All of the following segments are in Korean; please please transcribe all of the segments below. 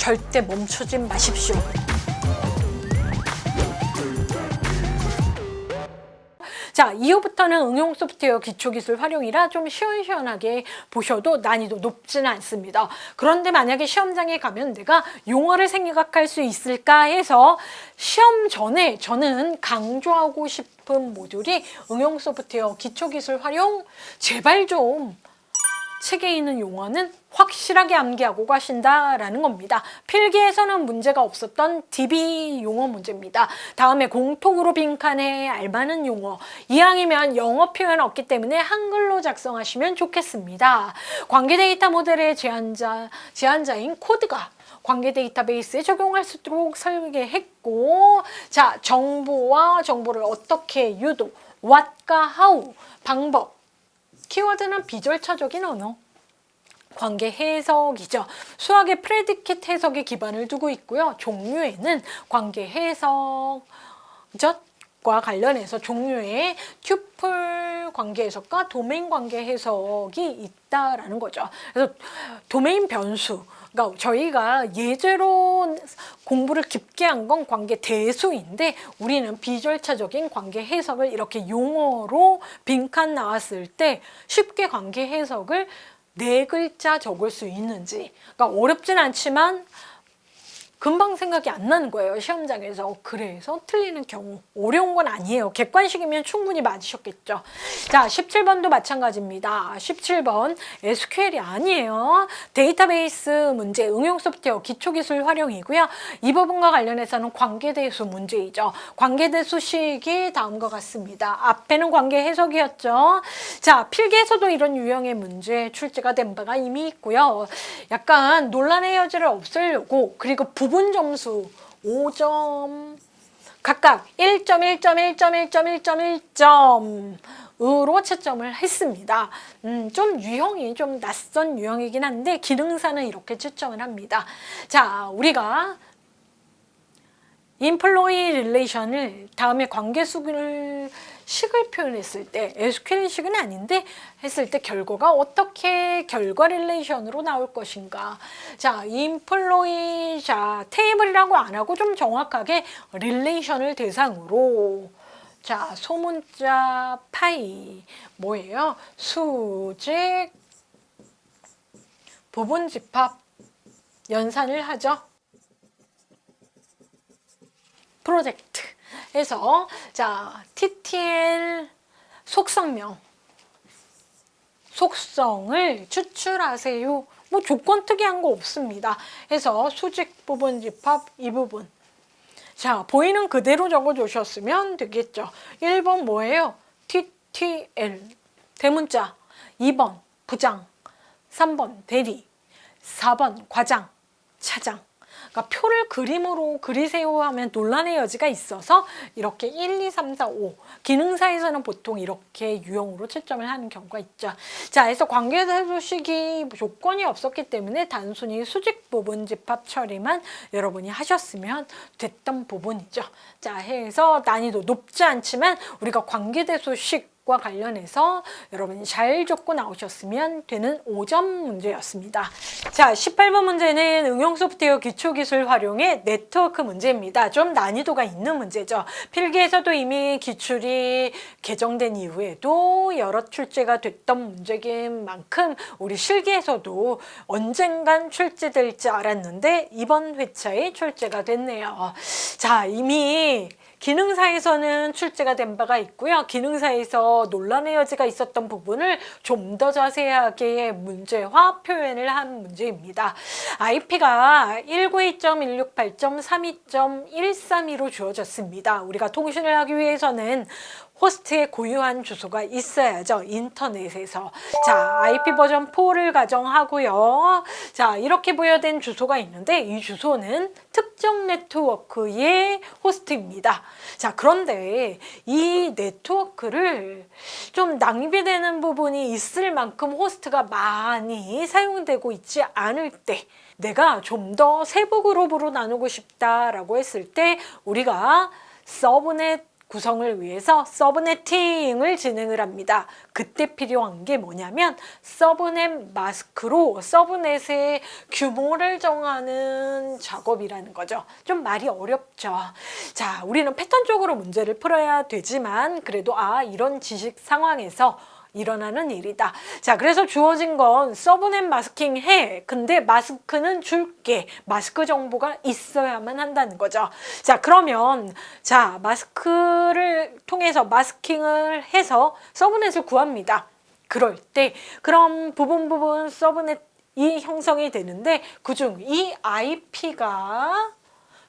절대 멈추지 마십시오. 자, 이후부터는 응용 소프트웨어 기초기술 활용이라 좀 시원시원하게 보셔도 난이도 높지는 않습니다. 그런데 만약에 시험장에 가면 내가 용어를 생각할 수 있을까 해서 시험 전에 저는 강조하고 싶은 모듈이 응용 소프트웨어 기초기술 활용 제발 좀 책에 있는 용어는 확실하게 암기하고 가신다라는 겁니다. 필기에서는 문제가 없었던 DB 용어 문제입니다. 다음에 공통으로 빈칸에 알맞은 용어. 이왕이면 영어 표현 없기 때문에 한글로 작성하시면 좋겠습니다. 관계 데이터 모델의 제한자, 제한자인 코드가 관계 데이터베이스에 적용할 수 있도록 설계했고 자 정보와 정보를 어떻게 유도 what과 how 방법 키워드는 비절차적인 언어. 관계 해석이죠. 수학의 프레디켓 해석에 기반을 두고 있고요. 종류에는 관계 해석, 젖과 관련해서 종류의 튜플 관계 해석과 도메인 관계 해석이 있다라는 거죠. 그래서 도메인 변수, 그러니까 저희가 예제로 공부를 깊게 한 건 관계 대수인데 우리는 비절차적인 관계 해석을 이렇게 용어로 빈칸 나왔을 때 쉽게 관계 해석을 네 글자 적을 수 있는지. 그러니까 어렵진 않지만 금방 생각이 안 나는 거예요 시험장에서. 그래서 틀리는 경우. 어려운 건 아니에요. 객관식이면 충분히 맞으셨겠죠. 자 17번도 마찬가지입니다. 17번 SQL이 아니에요. 데이터베이스 문제 응용 소프트웨어 기초기술 활용이고요. 이 부분과 관련해서는 관계대수 문제이죠. 관계대수식이 다음과 같습니다. 앞에는 관계 해석이었죠. 자 필기에서도 이런 유형의 문제 출제가 된 바가 이미 있고요. 약간 논란의 여지를 없애려고 그리고 부 부분 점수 5점 각각 1점, 1점, 1점, 1점, 1점, 1점 으로 채점을 했습니다. 음, 좀 유형이 좀 낯선 유형이긴 한데 기능사는 이렇게 채점을 합니다. 자, 우리가 인플로이 릴레이션을 다음에 관계수를 식을 표현했을 때 SQL식은 아닌데 했을 때 결과가 어떻게 결과 릴레이션으로 나올 것인가. 자 인플로이 자 테이블이라고 안 하고 좀 정확하게 릴레이션을 대상으로. 자 소문자 파이 뭐예요? 수직 부분 집합 연산을 하죠. 프로젝트 해서 자 TTL 속성명 속성을 추출하세요. 뭐 조건 특이한 거 없습니다. 해서 수직 부분 집합 이 부분. 자, 보이는 그대로 적어 주셨으면 되겠죠. 1번 뭐예요? TTL 대문자 2번 부장 3번 대리 4번 과장 차장 그러니까 표를 그림으로 그리세요 하면 논란의 여지가 있어서 이렇게 1, 2, 3, 4, 5 기능사에서는 보통 이렇게 유형으로 채점을 하는 경우가 있죠. 자, 그래서 관계대소식이 조건이 없었기 때문에 단순히 수직 부분 집합 처리만 여러분이 하셨으면 됐던 부분이죠. 자, 해서 난이도 높지 않지만 우리가 관계대소식 과 관련해서 여러분이 잘 적고 나오셨으면 되는 5점 문제였습니다. 자, 18번 문제는 응용 소프트웨어 기초기술 활용의 네트워크 문제입니다. 좀 난이도가 있는 문제죠. 필기에서도 이미 기출이 개정된 이후에도 여러 출제가 됐던 문제인 만큼 우리 실기에서도 언젠간 출제될지 알았는데 이번 회차에 출제가 됐네요. 자, 이미 기능사에서는 출제가 된 바가 있고요. 기능사에서 논란의 여지가 있었던 부분을 좀 더 자세하게 문제화 표현을 한 문제입니다. IP가 192.168.32.132로 주어졌습니다. 우리가 통신을 하기 위해서는 호스트의 고유한 주소가 있어야죠. 인터넷에서. 자, IP 버전 4를 가정하고요. 자, 이렇게 부여된 주소가 있는데 이 주소는 특정 네트워크의 호스트입니다. 자, 그런데 이 네트워크를 좀 낭비되는 부분이 있을 만큼 호스트가 많이 사용되고 있지 않을 때 내가 좀 더 세부 그룹으로 나누고 싶다라고 했을 때 우리가 서브넷 구성을 위해서 서브네팅을 진행을 합니다. 그때 필요한 게 뭐냐면 서브넷 마스크로 서브넷의 규모를 정하는 작업이라는 거죠. 좀 말이 어렵죠. 자, 우리는 패턴적으로 문제를 풀어야 되지만 그래도 아, 이런 지식 상황에서 일어나는 일이다. 자, 그래서 주어진 건 서브넷 마스킹 해. 근데 마스크는 줄게. 마스크 정보가 있어야만 한다는 거죠. 자, 그러면 자, 마스크를 통해서 마스킹을 해서 서브넷을 구합니다. 그럴 때 그럼 부분 부분 서브넷 이 형성이 되는데 그중 이 IP가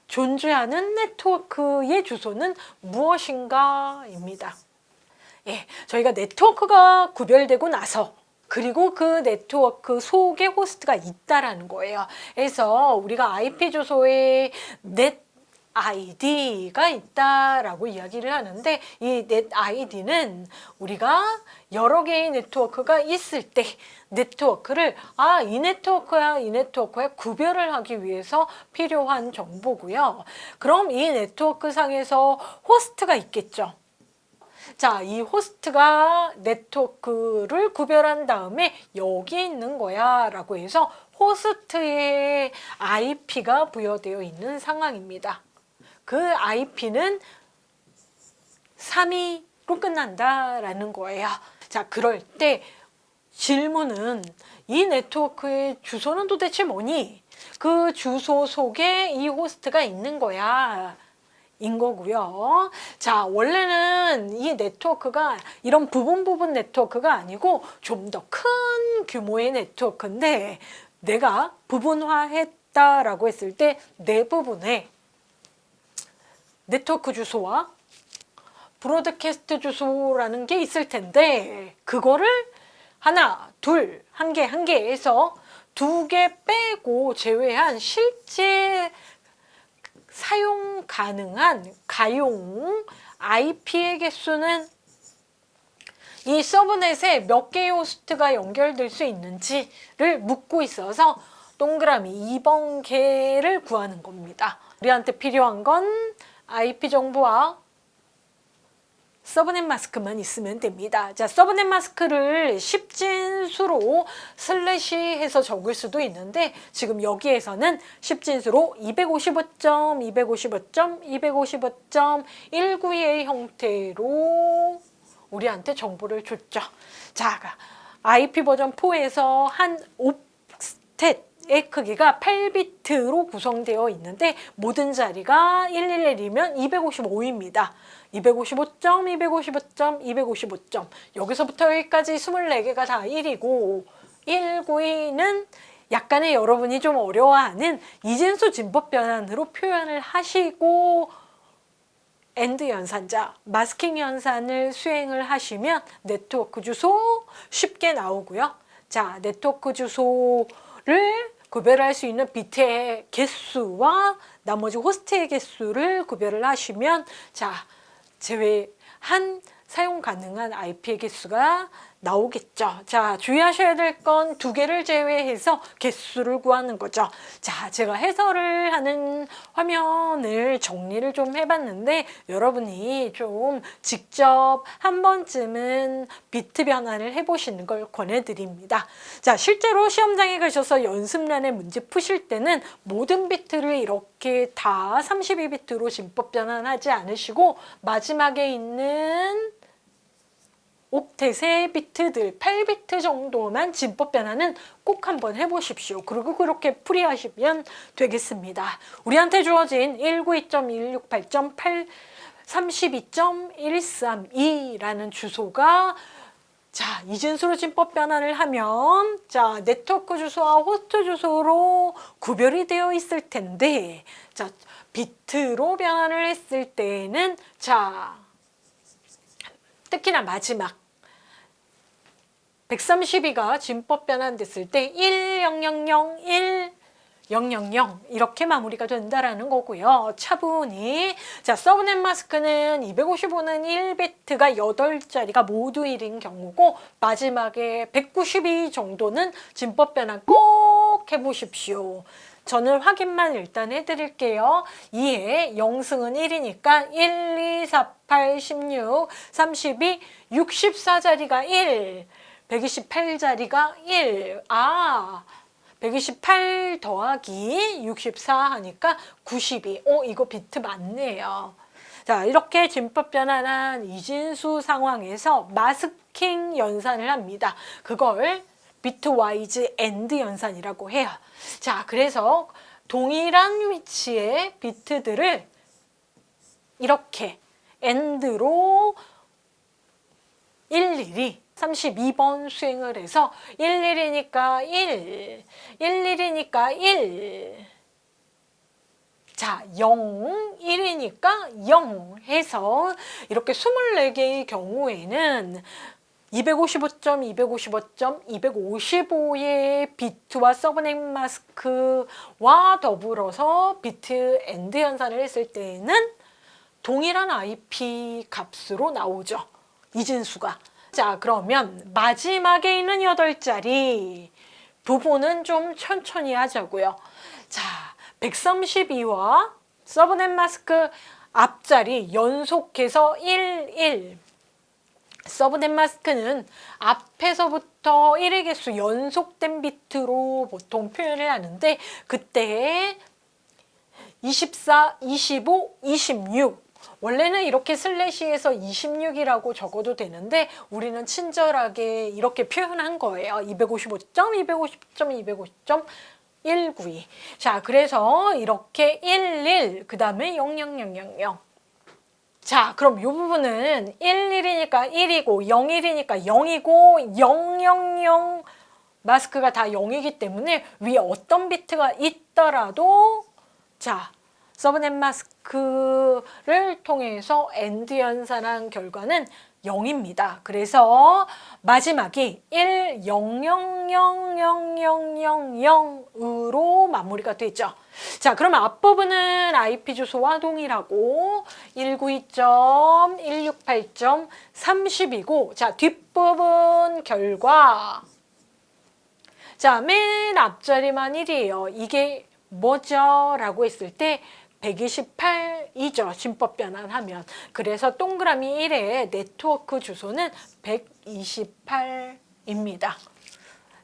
존재하는 네트워크의 주소는 무엇인가입니다. 예, 저희가 네트워크가 구별되고 나서 그리고 그 네트워크 속에 호스트가 있다라는 거예요. 그래서 우리가 IP 주소에 넷 아이디가 있다라고 이야기를 하는데 이 넷 아이디는 우리가 여러 개의 네트워크가 있을 때 네트워크를 아 이 네트워크야 이 네트워크야 구별을 하기 위해서 필요한 정보고요. 그럼 이 네트워크 상에서 호스트가 있겠죠. 자, 이 호스트가 네트워크를 구별한 다음에 여기 있는 거야 라고 해서 호스트의 IP가 부여되어 있는 상황입니다. 그 IP는 3위로 끝난다라는 거예요. 자, 그럴 때 질문은 이 네트워크의 주소는 도대체 뭐니? 그 주소 속에 이 호스트가 있는 거야. 인 거고요. 자, 원래는 이 네트워크가 이런 부분 부분 네트워크가 아니고 좀 더 큰 규모의 네트워크인데 내가 부분화했다라고 했을 때네 부분에 네트워크 주소와 브로드캐스트 주소라는 게 있을 텐데 그거를 하나, 둘, 한 개, 한 개에서 두 개 빼고 제외한 실제 사용 가능한 가용 IP의 개수는 이 서브넷에 몇 개의 호스트가 연결될 수 있는지를 묻고 있어서 동그라미 2번 개를 구하는 겁니다. 우리한테 필요한 건 IP 정보와 서브넷 마스크만 있으면 됩니다. 자, 서브넷 마스크를 10진수로 슬래시 해서 적을 수도 있는데 지금 여기에서는 10진수로 255점, 255점, 255.192의 형태로 우리한테 정보를 줬죠. 자, IP 버전 4에서 한 5스탯 의 크기가 8비트로 구성되어 있는데 모든 자리가 111이면 255입니다. 255점, 255점, 255점. 여기서부터 여기까지 24개가 다 1이고 192는 약간의 여러분이 좀 어려워하는 이진수 진법 변환으로 표현을 하시고 엔드 연산자, 마스킹 연산을 수행을 하시면 네트워크 주소 쉽게 나오고요. 자, 네트워크 주소를 구별할 수 있는 비트의 개수와 나머지 호스트의 개수를 구별을 하시면 자, 제외 한 사용 가능한 IP의 개수가 나오겠죠. 자, 주의하셔야 될 건 두 개를 제외해서 개수를 구하는 거죠. 자, 제가 해설을 하는 화면을 정리를 좀 해봤는데 여러분이 좀 직접 한 번쯤은 비트 변환을 해보시는 걸 권해드립니다. 자, 실제로 시험장에 가셔서 연습란에 문제 푸실 때는 모든 비트를 이렇게 다 32비트로 진법 변환하지 않으시고 마지막에 있는 옥텟의 비트들 8비트 정도만 진법 변화는 꼭 한번 해보십시오. 그리고 그렇게 풀이하시면 되겠습니다. 우리한테 주어진 192.168.8 32.132라는 주소가 자, 이진수로 진법 변환을 하면 자, 네트워크 주소와 호스트 주소로 구별이 되어 있을 텐데 자, 비트로 변환을 했을 때에는 자, 특히나 마지막 132가 진법 변환됐을 때 1000, 1000 이렇게 마무리가 된다라는 거고요. 차분히 자 서브넷 마스크는 255는 1비트가 8자리가 모두 1인 경우고 마지막에 192 정도는 진법 변환 꼭 해보십시오. 저는 확인만 일단 해드릴게요. 2에 0승은 1이니까 1, 2, 4, 8, 16, 32, 64자리가 1, 128자리가 1. 아, 128 더하기 64 하니까 92. 어, 이거 비트 맞네요. 자, 이렇게 진법 변환한 이진수 상황에서 마스킹 연산을 합니다. 그걸 비트와이즈 엔드 연산이라고 해요. 자, 그래서 동일한 위치의 비트들을 이렇게 엔드로 일일이 32번 수행을 해서 11이니까 1, 11이니까 1, 자, 0, 1이니까 0 해서 이렇게 24개의 경우에는 255점, 255점, 255의 비트와 서브넷 마스크와 더불어서 비트 엔드 연산을 했을 때에는 동일한 IP 값으로 나오죠. 이진수가. 자, 그러면 마지막에 있는 8자리 부분은 좀 천천히 하자고요. 자, 132와 서브넷 마스크 앞자리 연속해서 1, 1. 서브넷 마스크는 앞에서부터 1의 개수 연속된 비트로 보통 표현을 하는데 그때 24, 25, 26 원래는 이렇게 슬래시에서 26이라고 적어도 되는데 우리는 친절하게 이렇게 표현한 거예요. 255점, 250점, 250점 192. 자, 그래서 이렇게 11, 그 다음에 00000. 자, 그럼 이 부분은 11이니까 1이고 01이니까 0이고 000 마스크가 다 0이기 때문에 위에 어떤 비트가 있더라도 자, 서브넷 마스크를 통해서 엔드 연산한 결과는 0입니다. 그래서 마지막이 1, 0, 0, 0, 0, 0, 0, 0 으로 마무리가 되죠. 자, 그러면 앞부분은 IP 주소와 동일하고 192.168.30이고 자, 뒷부분 결과 자, 맨 앞자리만 1이에요. 이게 뭐죠? 라고 했을 때 128이죠. 진법 변환하면. 그래서 동그라미 1의 네트워크 주소는 128입니다.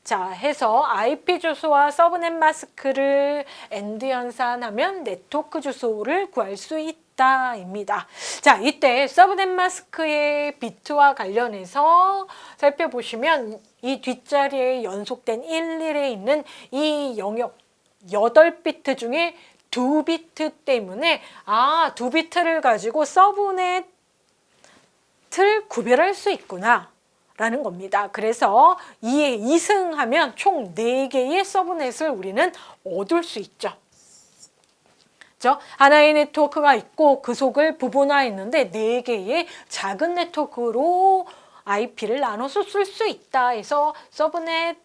자, 해서 IP 주소와 서브넷 마스크를 엔드 연산하면 네트워크 주소를 구할 수 있다 입니다. 자, 이때 서브넷 마스크의 비트와 관련해서 살펴보시면 이 뒷자리에 연속된 11에 있는 이 영역 8비트 중에 두 비트 때문에 아, 두 비트를 가지고 서브넷을 구별할 수 있구나. 라는 겁니다. 그래서 2에 2승하면 총 4개의 서브넷을 우리는 얻을 수 있죠. 그죠? 하나의 네트워크가 있고 그 속을 부분화했는데 4개의 작은 네트워크로 IP를 나눠서 쓸 수 있다 해서 서브넷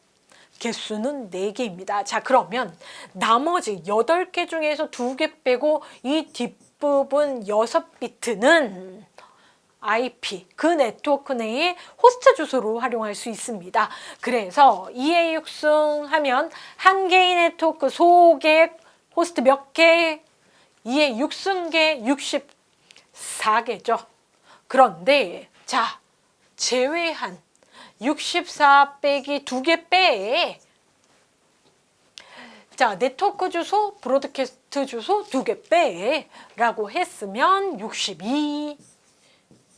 개수는 4개입니다. 자, 그러면 나머지 8개 중에서 2개 빼고 이 뒷부분 6비트는 IP, 그 네트워크 내의 호스트 주소로 활용할 수 있습니다. 그래서 2의 6승 하면 한 개의 네트워크 속에 호스트 몇 개? 2의 6승계 64개죠. 그런데 자, 제외한 64 빼기 2개 빼. 자, 네트워크 주소, 브로드캐스트 주소 2개 빼. 라고 했으면 62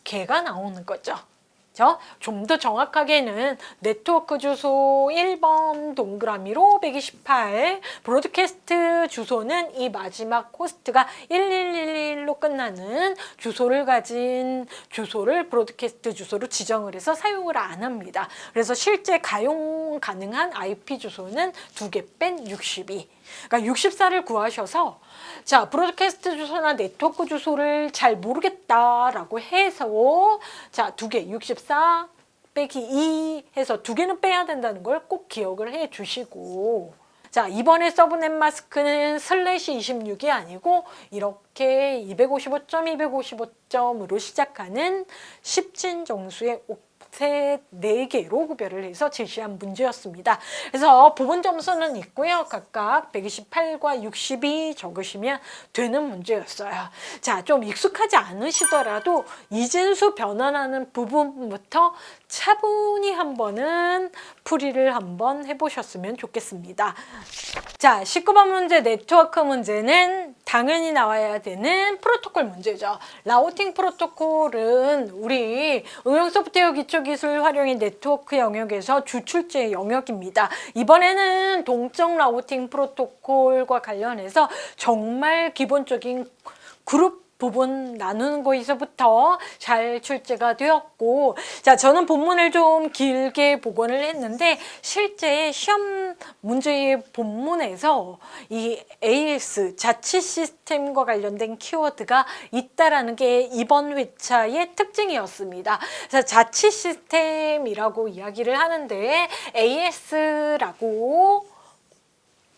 개가 나오는 거죠. 좀 더 정확하게는 네트워크 주소 1번 동그라미로 128 브로드캐스트 주소는 이 마지막 호스트가 1111로 끝나는 주소를 가진 주소를 브로드캐스트 주소로 지정을 해서 사용을 안 합니다. 그래서 실제 가용 가능한 IP 주소는 두개뺀 62. 그러니까 64를 구하셔서 자 브로드캐스트 주소나 네트워크 주소를 잘 모르겠다라고 해서 자두 개 64 빼기 2 해서 두 개는 빼야 된다는 걸 꼭 기억을 해 주시고 자 이번에 서브넷 마스크는 슬래시 26이 아니고 이렇게 255.255점으로 시작하는 10진 정수의 세, 네 개로 구별을 해서 제시한 문제였습니다. 그래서 부분 점수는 있고요. 각각 128과 62 적으시면 되는 문제였어요. 자, 좀 익숙하지 않으시더라도 이진수 변환하는 부분부터 차분히 한번은 풀이를 한번 해보셨으면 좋겠습니다. 자, 19번 문제 네트워크 문제는 당연히 나와야 되는 프로토콜 문제죠. 라우팅 프로토콜은 우리 응용 소프트웨어 기초 기술 활용인 네트워크 영역에서 주출제 영역입니다. 이번에는 동적 라우팅 프로토콜과 관련해서 정말 기본적인 그룹 부분 나누는 거에서부터 잘 출제가 되었고 자 저는 본문을 좀 길게 복원을 했는데 실제 시험 문제의 본문에서 이 AS 자치 시스템과 관련된 키워드가 있다라는 게 이번 회차의 특징이었습니다. 그래서 자치 시스템이라고 이야기를 하는데 AS라고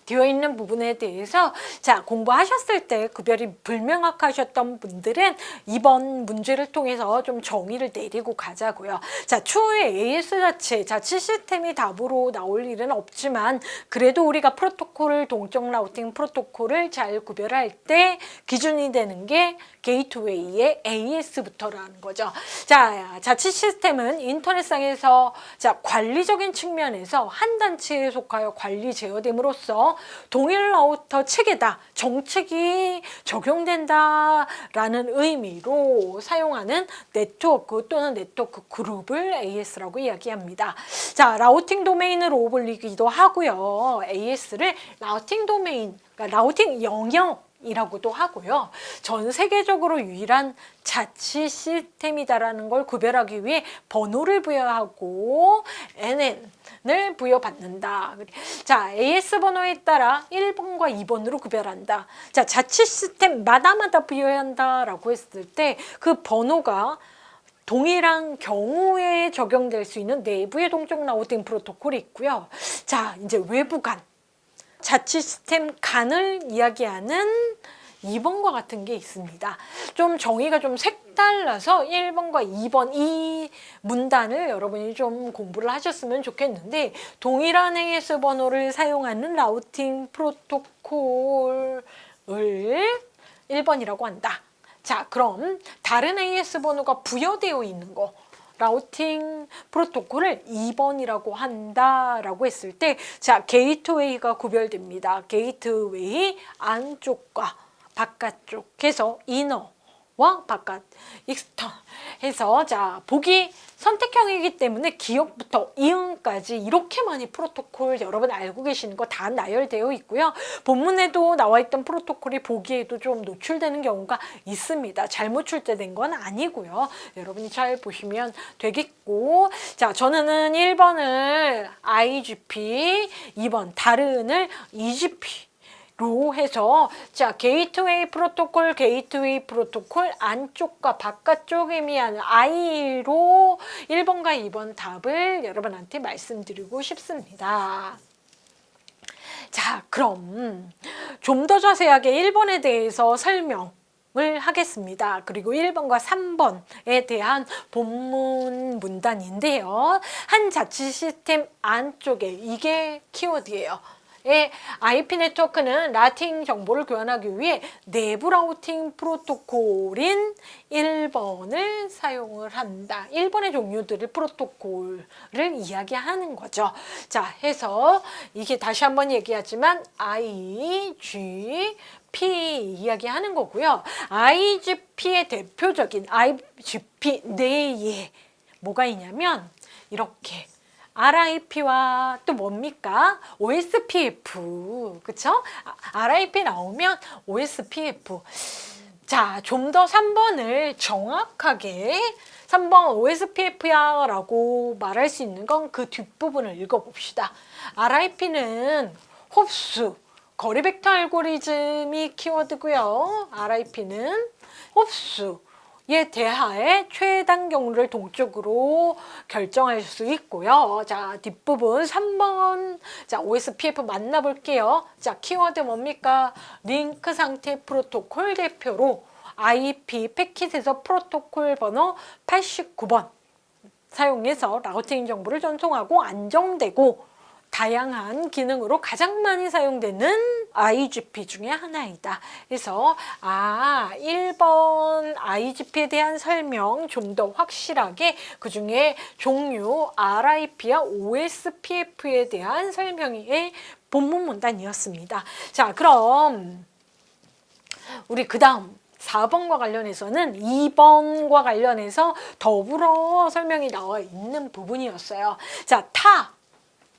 되어 있는 부분에 대해서 자 공부하셨을 때 구별이 불명확하셨던 분들은 이번 문제를 통해서 좀 정의를 내리고 가자고요. 자 추후에 AS 자체 자치 시스템이 답으로 나올 일은 없지만 그래도 우리가 프로토콜을 동적 라우팅 프로토콜을 잘 구별할 때 기준이 되는 게 게이트웨이의 AS부터라는 거죠. 자 자치 시스템은 인터넷상에서 자 관리적인 측면에서 한 단체에 속하여 관리 제어됨으로써 동일 라우터 체계다, 정책이 적용된다라는 의미로 사용하는 네트워크 또는 네트워크 그룹을 AS라고 이야기합니다. 자, 라우팅 도메인으로 불리기도 하고요. AS를 라우팅 도메인, 그러니까 라우팅 영역 이라고도 하고요. 전 세계적으로 유일한 자치 시스템이다라는 걸 구별하기 위해 번호를 부여하고 NN 을 부여받는다. 자, AS 번호에 따라 1번과 2번으로 구별한다. 자, 자치 시스템마다마다 부여한다라고 했을 때 그 번호가 동일한 경우에 적용될 수 있는 내부의 동적 라우팅 프로토콜이 있고요. 자, 이제 외부 간. 자치 시스템 간을 이야기하는 2번과 같은 게 있습니다. 좀 정의가 좀 색달라서 1번과 2번 이 문단을 여러분이 좀 공부를 하셨으면 좋겠는데 동일한 AS 번호를 사용하는 라우팅 프로토콜을 1번이라고 한다. 자, 그럼 다른 AS 번호가 부여되어 있는 거 라우팅 프로토콜을 2번이라고 한다라고 했을 때, 자, 게이트웨이가 구별됩니다. 게이트웨이 안쪽과 바깥쪽 해서 이너와 바깥, 익스턴 해서 자, 보기 선택형이기 때문에 기억부터 이응까지 이렇게 많이 프로토콜 여러분 알고 계시는 거 다 나열되어 있고요. 본문에도 나와 있던 프로토콜이 보기에도 좀 노출되는 경우가 있습니다. 잘못 출제된 건 아니고요. 여러분이 잘 보시면 되겠고 자 저는 1번을 IGP 2번 다른을 EGP 로 해서 자 게이트웨이 프로토콜 게이트웨이 프로토콜 안쪽과 바깥쪽 의미하는 I로 1번과 2번 답을 여러분한테 말씀드리고 싶습니다. 자 그럼 좀 더 자세하게 1번에 대해서 설명 을 하겠습니다. 그리고 1번과 3번에 대한 본문 문단인데요. 한 자치 시스템 안쪽에 이게 키워드예요. 의 IP 네트워크는 라팅 정보를 교환하기 위해 내부 라우팅 프로토콜인 1번을 사용을 한다. 1번의 종류들을 프로토콜을 이야기하는 거죠. 자, 해서 이게 다시 한번 얘기하지만 IG P 이야기하는 거고요. IGP의 대표적인 IGP 내에 뭐가 있냐면 이렇게 RIP와 또 뭡니까? OSPF. 그쵸? RIP 나오면 OSPF. 자, 좀 더 3번을 정확하게 3번 OSPF야 라고 말할 수 있는 건 그 뒷부분을 읽어봅시다. RIP는 흡수, 거리 벡터 알고리즘이 키워드고요. RIP는 흡수, 에 대하에 최단 경로를 동쪽으로 결정할 수 있고요. 자, 뒷부분 3번. 자, OSPF 만나볼게요. 자, 키워드 뭡니까? 링크 상태 프로토콜 대표로 IP 패킷에서 프로토콜 번호 89번. 사용해서 라우팅 정보를 전송하고 안정되고 다양한 기능으로 가장 많이 사용되는 IGP 중에 하나이다. 그래서 아 1번 IGP에 대한 설명 좀 더 확실하게 그 중에 종류 RIP와 OSPF에 대한 설명이 본문 문단이었습니다. 자 그럼 우리 그 다음 4번과 관련해서는 2번과 관련해서 더불어 설명이 나와 있는 부분이었어요. 자, 타,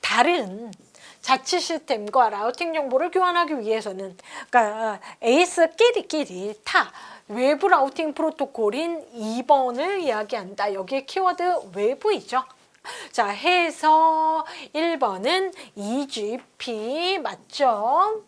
다른 자치 시스템과 라우팅 정보를 교환하기 위해서는 그러니까 AS끼리끼리 타 외부 라우팅 프로토콜인 2번을 이야기한다. 여기에 키워드 외부이죠. 자, 해서 1번은 EGP 맞죠?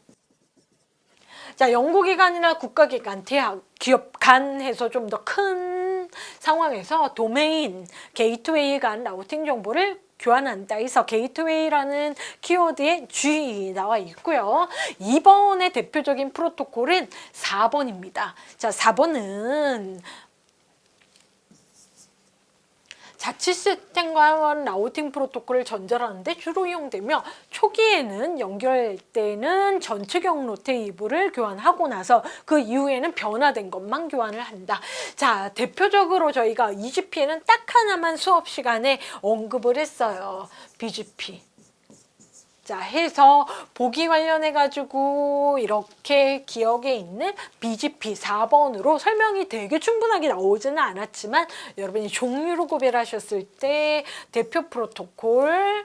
자, 연구기관이나 국가기관, 대학, 기업 간 해서 좀 더 큰 상황에서 도메인, 게이트웨이 간 라우팅 정보를 교환한다 해서 게이트웨이라는 키워드에 G 나와 있고요. 2번의 대표적인 프로토콜은 4번입니다. 자, 4번은 자치 시스템과 라우팅 프로토콜을 전달하는데 주로 이용되며 초기에는 연결 때는 전체 경로 테이블을 교환하고 나서 그 이후에는 변화된 것만 교환을 한다. 자, 대표적으로 저희가 EGP에는 딱 하나만 수업 시간에 언급을 했어요. BGP. 자, 해서 보기 관련해 가지고 이렇게 기억에 있는 BGP 4번으로 설명이 되게 충분하게 나오지는 않았지만 여러분이 종류로 구별하셨을 때 대표 프로토콜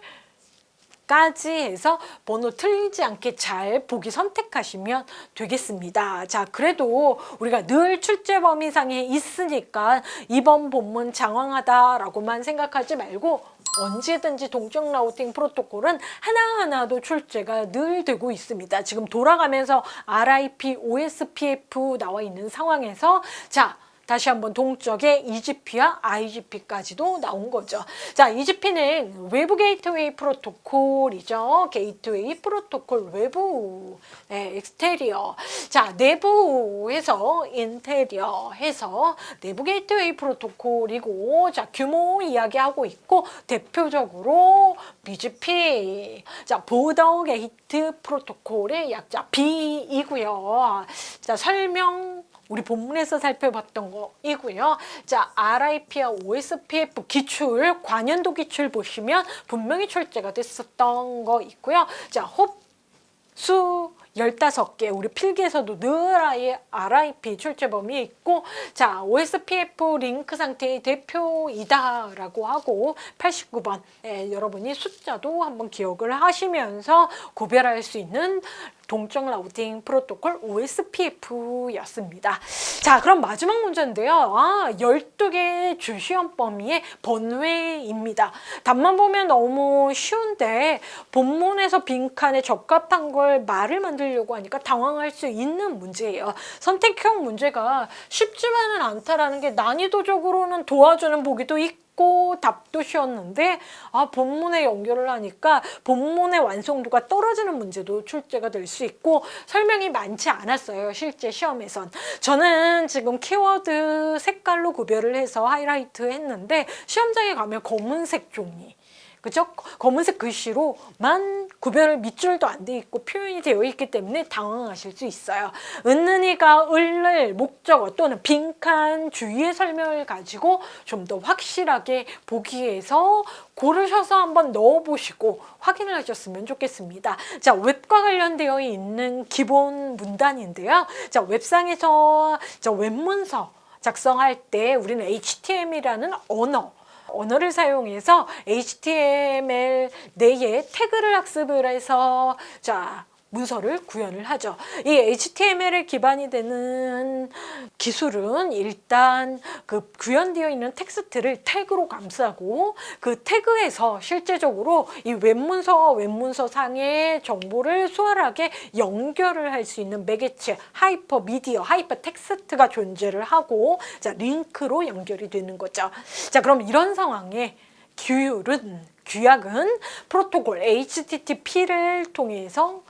까지 해서 번호 틀리지 않게 잘 보기 선택하시면 되겠습니다. 자, 그래도 우리가 늘 출제 범위상에 있으니까 이번 본문 장황하다라고만 생각하지 말고 언제든지 동적 라우팅 프로토콜은 하나하나도 출제가 늘 되고 있습니다. 지금 돌아가면서 RIP, OSPF 나와 있는 상황에서 자, 다시 한번 동적의 EGP와 IGP까지도 나온 거죠. 자, EGP는 외부 게이트웨이 프로토콜이죠. 게이트웨이 프로토콜 외부, 네, 엑스테리어. 자, 내부에서 인테리어 해서 내부 게이트웨이 프로토콜이고, 자, 규모 이야기하고 있고, 대표적으로 BGP. 자, 보더 게이트 프로토콜의 약자 B이고요. 자, 설명 우리 본문에서 살펴봤던 거이고요. 자, RIP와 OSPF 기출, 관연도 기출 보시면 분명히 출제가 됐었던 거 있고요. 자, 홉수 15개 우리 필기에서도 늘 아예 RIP 출제 범위 있고 자 OSPF 링크 상태의 대표이다라고 하고 89번 예, 여러분이 숫자도 한번 기억을 하시면서 구별할 수 있는 동적 라우팅 프로토콜 OSPF였습니다. 자, 그럼 마지막 문제인데요. 아, 12개 주시험 범위의 번외입니다. 답만 보면 너무 쉬운데 본문에서 빈칸에 적합한 걸 말을 만들려고 하니까 당황할 수 있는 문제예요. 선택형 문제가 쉽지만은 않다라는 게 난이도적으로는 도와주는 보기도 있고 쉽고 답도 쉬웠는데 아 본문에 연결을 하니까 본문의 완성도가 떨어지는 문제도 출제가 될 수 있고 설명이 많지 않았어요 실제 시험에선. 저는 지금 키워드 색깔로 구별을 해서 하이라이트 했는데 시험장에 가면 검은색 종이 그죠? 검은색 글씨로만 구별을 밑줄도 안 돼 있고 표현이 되어 있기 때문에 당황하실 수 있어요. 은은이가 을을 목적어 또는 빈칸 주의의 설명을 가지고 좀 더 확실하게 보기 위해서 고르셔서 한번 넣어보시고 확인을 하셨으면 좋겠습니다. 자, 웹과 관련되어 있는 기본 문단인데요. 자, 웹상에서 저 웹문서 작성할 때 우리는 HTML이라는 언어 언어를 사용해서 HTML 내에 태그를 학습을 해서 자 문서를 구현을 하죠. 이 HTML에 기반이 되는 기술은 일단 그 구현되어 있는 텍스트를 태그로 감싸고 그 태그에서 실제적으로 이 웹문서 웹문서 상의 정보를 수월하게 연결을 할 수 있는 매개체 하이퍼 미디어 하이퍼 텍스트가 존재를 하고 자 링크로 연결이 되는 거죠. 자 그럼 이런 상황에 규율은 규약은 프로토콜 HTTP를 통해서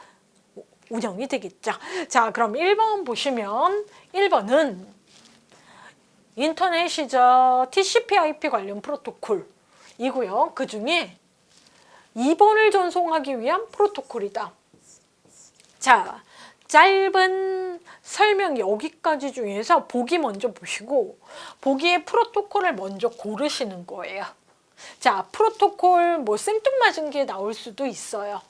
운영이 되겠죠. 자, 그럼 1번 보시면 1번은 인터넷이죠. TCP/IP 관련 프로토콜. 이고요. 그 중에 2번을 전송하기 위한 프로토콜이다. 자, 짧은 설명 여기까지 중에서 보기 먼저 보시고 보기의 프로토콜을 먼저 고르시는 거예요. 자, 프로토콜 뭐 생뚱맞은 게 나올 수도 있어요.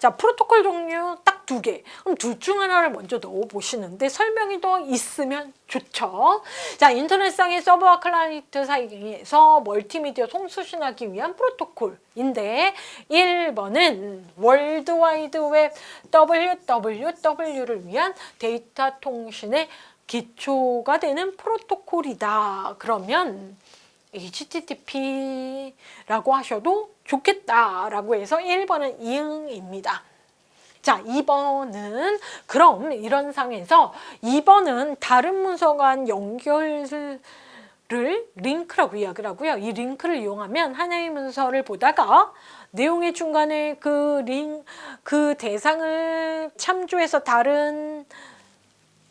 자, 프로토콜 종류 딱 두 개. 그럼 둘 중 하나를 먼저 넣어 보시는데 설명이 더 있으면 좋죠. 자, 인터넷상의 서버와 클라이언트 사이에서 멀티미디어 송수신하기 위한 프로토콜인데 1번은 월드와이드 웹 WWW를 위한 데이터 통신의 기초가 되는 프로토콜이다. 그러면 HTTP라고 하셔도 좋겠다라고 해서 1번은 이응입니다. 자, 2번은 그럼 이런 상에서 2번은 다른 문서 간 연결을 링크라고 이야기를 하고요. 이 링크를 이용하면 하나의 문서를 보다가 내용의 중간에 그 링, 그 대상을 참조해서 다른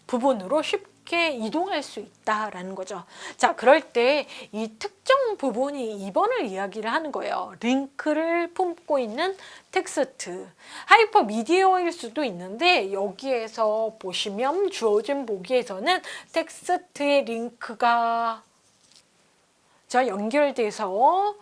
부분으로 쉽게 이동할 수 있다라는 거죠. 자, 그럴 때 이 특정 부분이 2번을 이야기를 하는 거예요. 링크를 품고 있는 텍스트. 하이퍼 미디어일 수도 있는데 여기에서 보시면 주어진 보기에서는 텍스트의 링크가 자, 연결돼서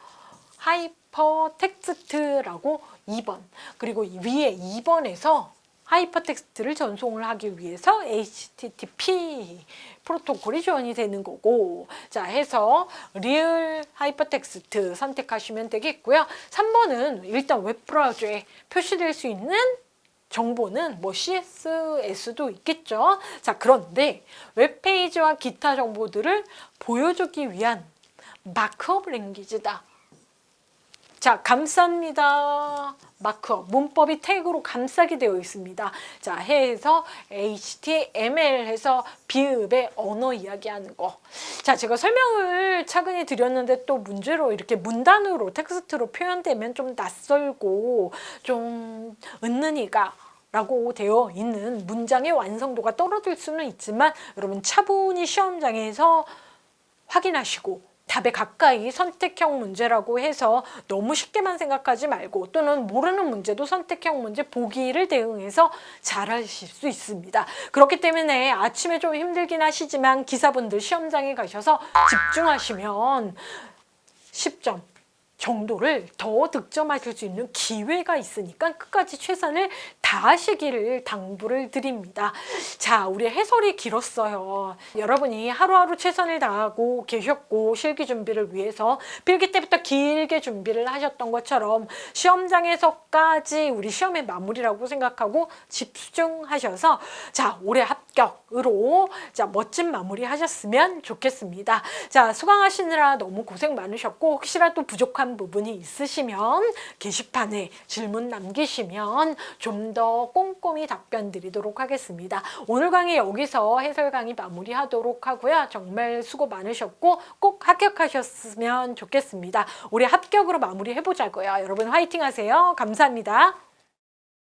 하이퍼 텍스트라고 2번 그리고 위에 2번에서 하이퍼텍스트를 전송을 하기 위해서 HTTP 프로토콜이 지원이 되는 거고 자 해서 리얼 하이퍼텍스트 선택하시면 되겠고요. 3번은 일단 웹브라우저에 표시될 수 있는 정보는 뭐 CSS도 있겠죠. 자, 그런데 웹페이지와 기타 정보들을 보여주기 위한 마크업 랭귀지다. 자, 감쌉니다. 마크업. 문법이 태그로 감싸게 되어 있습니다. 자, 해서 HTML 해서 비읍의 언어 이야기하는 거. 자, 제가 설명을 차근히 드렸는데 또 문제로 이렇게 문단으로 텍스트로 표현되면 좀 낯설고 좀 은는이가 라고 되어 있는 문장의 완성도가 떨어질 수는 있지만 여러분 차분히 시험장에서 확인하시고 답에 가까이 선택형 문제라고 해서 너무 쉽게만 생각하지 말고 또는 모르는 문제도 선택형 문제 보기를 대응해서 잘 하실 수 있습니다. 그렇기 때문에 아침에 좀 힘들긴 하시지만 기사분들 시험장에 가셔서 집중하시면 10점 정도를 더 득점하실 수 있는 기회가 있으니까 끝까지 최선을 다 하시기를 당부를 드립니다. 자, 우리 해설이 길었어요. 여러분이 하루하루 최선을 다하고 계셨고 실기 준비를 위해서 필기 때부터 길게 준비를 하셨던 것처럼 시험장에서까지 우리 시험의 마무리라고 생각하고 집중하셔서 자, 올해 합격으로 자, 멋진 마무리 하셨으면 좋겠습니다. 자, 수강하시느라 너무 고생 많으셨고 혹시라도 부족한 부분이 있으시면 게시판에 질문 남기시면 좀더 꼼꼼히 답변 드리도록 하겠습니다. 오늘 강의 여기서 해설 강의 마무리하도록 하고요. 정말 수고 많으셨고 꼭 합격하셨으면 좋겠습니다. 올해 합격으로 마무리해보자고요. 여러분 화이팅 하세요. 감사합니다.